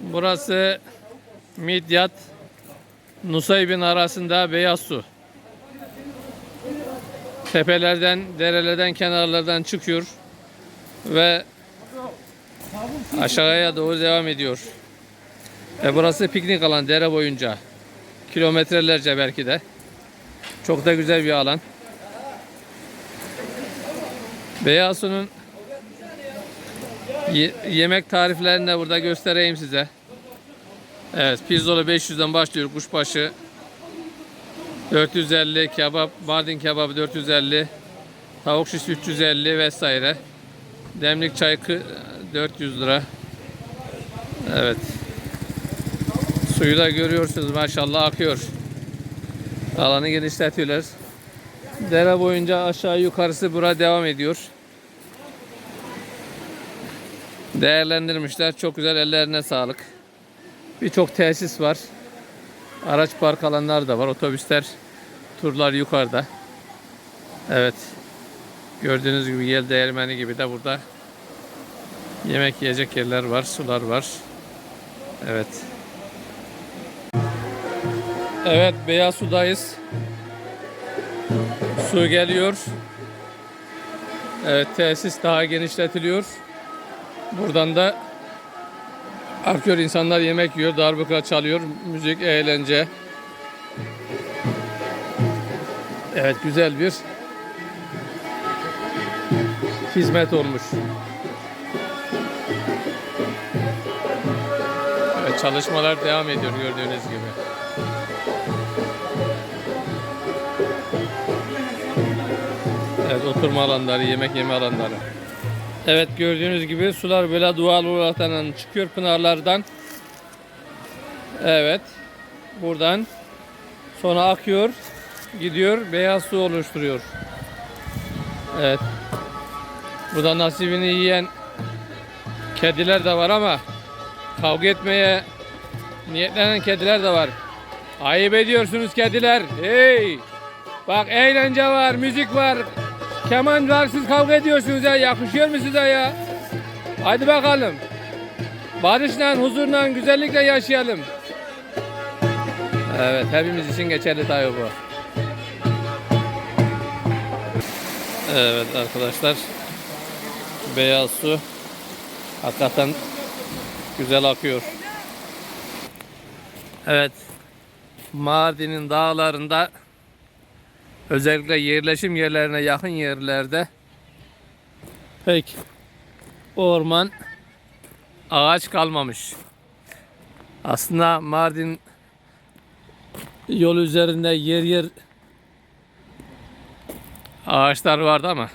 Burası Midyat Nusaybin arasında beyaz su. Tepelerden, derelerden, kenarlardan çıkıyor ve aşağıya doğru devam ediyor. Ve burası piknik alan dere boyunca. Kilometrelerce belki de. Çok da güzel bir alan. Beyaz Su'nun ye- yemek tariflerini de burada göstereyim size. Evet, pirzolu 500'den başlıyor kuşbaşı. 450 kebap, Mardin kebabı 450, tavuk şiş 350 vesaire. Demlik çay kı- 400 lira. Evet. Suyu da görüyorsunuz maşallah akıyor. Alanı genişletiyorlar. Dere boyunca aşağı yukarısı bura devam ediyor. Değerlendirmişler. Çok güzel ellerine sağlık. Birçok tesis var. Araç park alanları da var. Otobüsler, turlar yukarıda. Evet. Gördüğünüz gibi yel değirmeni gibi de burada yemek yiyecek yerler var, sular var. Evet. Evet, Beyaz Su'dayız. Su geliyor. Evet, tesis daha genişletiliyor. Buradan da akıyor insanlar yemek yiyor, darbuka çalıyor, müzik, eğlence. Evet, güzel bir hizmet olmuş. Evet, çalışmalar devam ediyor gördüğünüz gibi. Evet oturma alanları, yemek yeme alanları. Evet gördüğünüz gibi sular böyle doğal olarak çıkıyor pınarlardan. Evet. Buradan sonra akıyor, gidiyor, beyaz su oluşturuyor. Evet. Burada nasibini yiyen kediler de var ama kavga etmeye niyetlenen kediler de var. Ayıp ediyorsunuz kediler. Hey! Bak eğlence var, müzik var, keman var. Siz kavga ediyorsunuz ya. Yakışıyor mu size ya? Hadi bakalım. Barışla, huzurla, güzellikle yaşayalım. Evet, hepimiz için geçerli tabii bu. Evet arkadaşlar. Beyaz su hakikaten güzel akıyor. Evet. Mardin'in dağlarında özellikle yerleşim yerlerine yakın yerlerde pek orman ağaç kalmamış. Aslında Mardin yol üzerinde yer yer ağaçlar vardı ama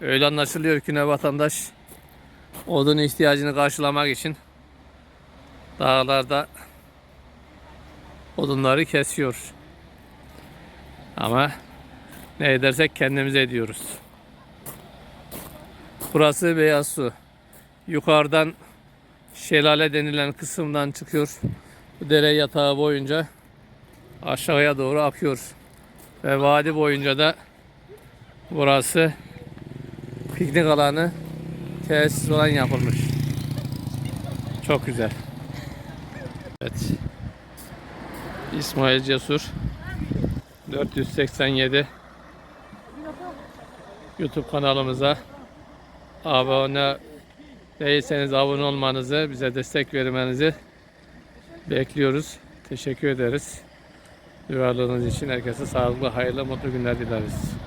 öyle anlaşılıyor ki ne vatandaş odun ihtiyacını karşılamak için dağlarda odunları kesiyor. Ama ne edersek kendimiz ediyoruz. Burası beyaz su. Yukarıdan şelale denilen kısımdan çıkıyor. Bu dere yatağı boyunca aşağıya doğru akıyor. Ve vadi boyunca da burası piknik alanı tesis olan yapılmış. Çok güzel. Evet. İsmail Cesur 487 YouTube kanalımıza abone değilseniz abone olmanızı, bize destek vermenizi bekliyoruz. Teşekkür ederiz. Duyarlılığınız için herkese sağlıklı, hayırlı, mutlu günler dileriz.